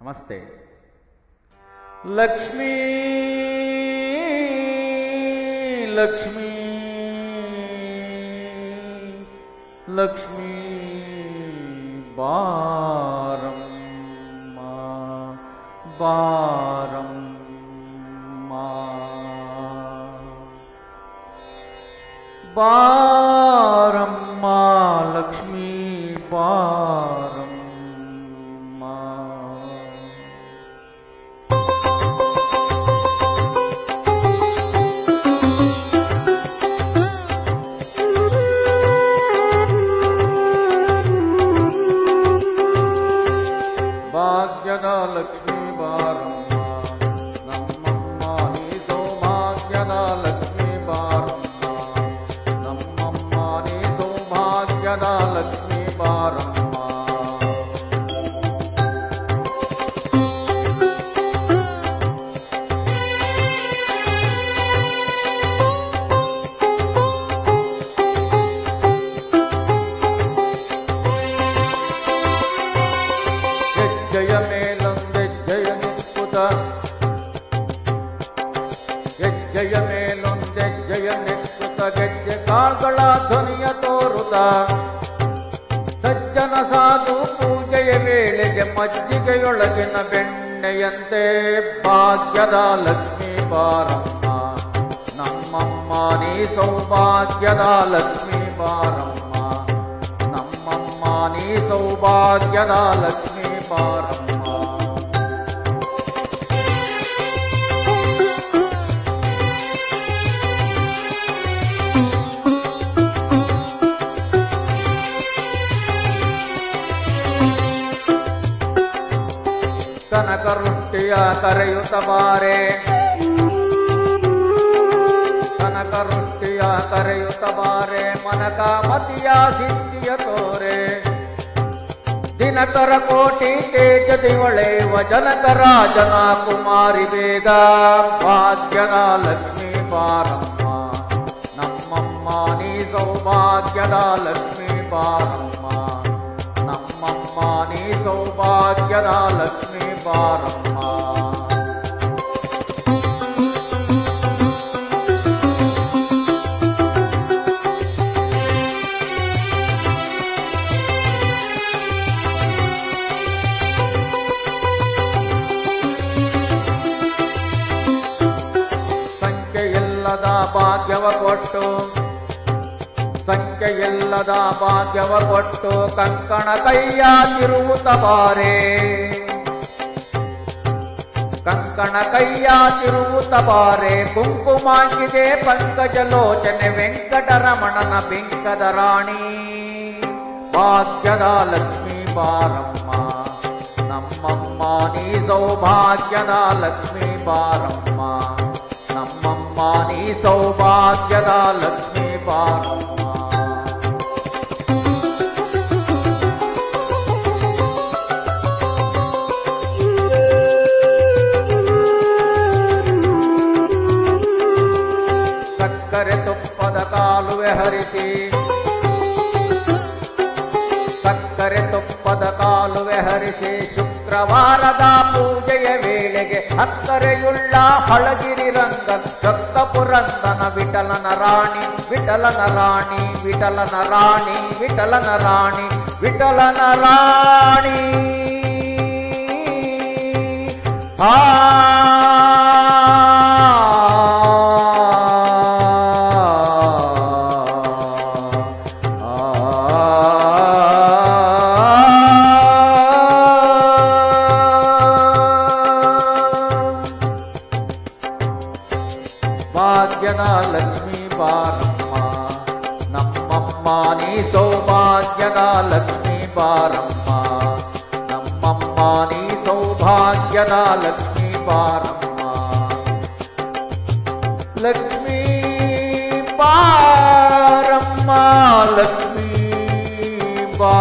नमस्ते। लक्ष्मी लक्ष्मी लक्ष्मी बारम बारम बार ಹೆಜ್ಜೆಯ ಮೇಲೊಂದೆಜ್ಜೆಯ ನೆಕ್ಕುತ ಗೆಜ್ಜೆ ಕಾಗಳ ಧ್ವನಿಯ ತೋರುತ. ಸಜ್ಜನ ಸಾಧು ಪೂಜೆಯ ವೇಳೆಗೆ ಮಜ್ಜಿಗೆಯೊಳಗಿನ ಬೆಣ್ಣೆಯಂತೆ ಭಾಗ್ಯದ ಲಕ್ಷ್ಮೀ ಬಾರಮ್ಮ. ನಮ್ಮಮ್ಮ, ನೀ ಸೌಭಾಗ್ಯದ ಲಕ್ಷ್ಮೀ ಬಾರಮ್ಮ. ನಮ್ಮಮ್ಮ, ನೀ ಸೌಭಾಗ್ಯದ ಲಕ್ಷ್ಮೀ ಬಾರಮ್ಮ. ವೃಷ್ಟಿಯ ಕರೆಯುತ್ತ ಬಾರೆ ಕನಕ ವೃಷ್ಟಿಯ ಕರೆಯುತ್ತ ಬಾರೆ ಮನಕ ಮತಿಯ ಸಿದ್ಧಿಯ ತೋರೆ ದಿನಕರ ಕೋಟಿ ತೇಜದಿ ಹೊಳೆಯುವ ಜನಕರ ಜನ ಕುಮಾರಿ ಬೇಗ ಭಾಗ್ಯದ ಲಕ್ಷ್ಮೀ ಬಾರಮ್ಮ ನಮ್ಮಮ್ಮ ನೀ ಸೌಭಾಗ್ಯದ ಲಕ್ಷ್ಮೀ ಬಾರಮ್ಮ ನಮ್ಮಮ್ಮ ನೀ ಸೌಭಾಗ್ಯದ ಲಕ್ಷ್ಮೀ ಬಾರಮ್ಮ ಸಂಖ್ಯೆಯಿಲ್ಲದ ಭಾಗ್ಯವ ಕೊಟ್ಟು ಸಂಖ್ಯೆಯಿಲ್ಲದ ಭಾಗ್ಯವ ಕೊಟ್ಟು ಕಂಕಣ ಕೈಯ ಬಾರೆ. ಕಂಕಣ ಕೈಯ ತಿರುವುತ ಬಾರೆ ಪಂಕಜ ಪಂಕಜಲೋಚನೆ, ವೆಂಕಟರಮಣನ ಬೆಂಕದ ರಾಣಿ. ಭಾಗ್ಯದ ಲಕ್ಷ್ಮೀ ಬಾರಮ್ಮ, ನಮ್ಮಮ್ಮ ನೀ ಸೌಭಾಗ್ಯದ ಲಕ್ಷ್ಮೀ ಬಾರಮ್ಮ. ನಮ್ಮಮ್ಮ ನೀ ಸೌಭಾಗ್ಯದ ಲಕ್ಷ್ಮೀ ಬಾರಮ್ಮ ಸಕ್ಕರೆ ತುಪ್ಪದ ಕಾಲುವೆ ಹರಿಸಿ ಸಕ್ಕರೆ ತುಪ್ಪದ ಕಾಲುವೆ ಹರಿಸಿ ಶುಕ್ರವಾರದ ಪೂಜೆಯ ವೇಳೆಗೆ ಹತ್ತರೆಯುಳ್ಳ ಹಳಗಿರಿ ರಂಗನ್ ಚೊಕ್ಕ ಪುರಂದನ ವಿಠಲನ ರಾಣಿ ವಿಠಲನ ರಾಣಿ ವಿಠಲನ ರಾಣಿ ವಿಠಲನ ರಾಣಿ ವಿಠಲನ ರಾಣಿ ಆ సౌభాగ్యన లక్ష్మీ పారమ్మ నమ్మమ్మ నీ సౌభాగ్యన లక్ష్మీ పారమ్మ నమ్మమ్మ నీ సౌభాగ్యన లక్ష్మీ పారమ్మ లక్ష్మీ పారమ్మ లక్ష్మీ పా